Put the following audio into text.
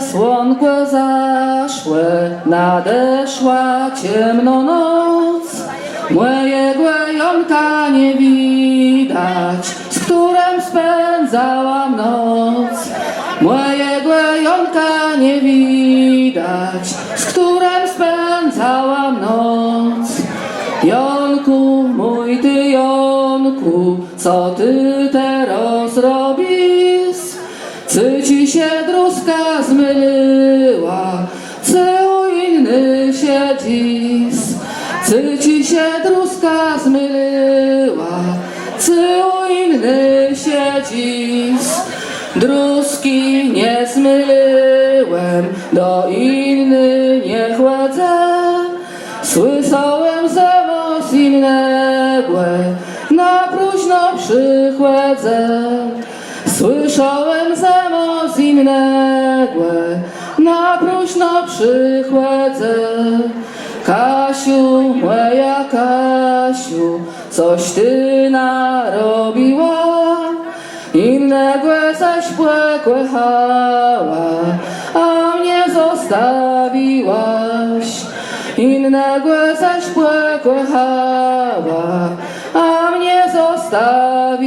słonko zaszłe, nadeszła ciemno noc. Mojego Jonka nie widać, z którym spędzałam noc. Mojego Jonka nie widać, z którym spędzałam noc. Jonku, mój ty Jonku, co ty teraz robisz? Czy ci się druska zmyliła, czy u inny siedzisz? Czy ci się druska zmyliła, czy u inny siedzisz? Druski nie zmyliłem, do inny nie chładzę. Słyszałem ze mos innego, na próżno przychładzę. Słyszałem ze mos innego, na próżno przychładzę. Kasiu, moja Kasiu, coś ty narobiła. Innego zaś płekłechała, a mnie zostawiłaś. Innego zaś płekłechała, a mnie zostawiłaś.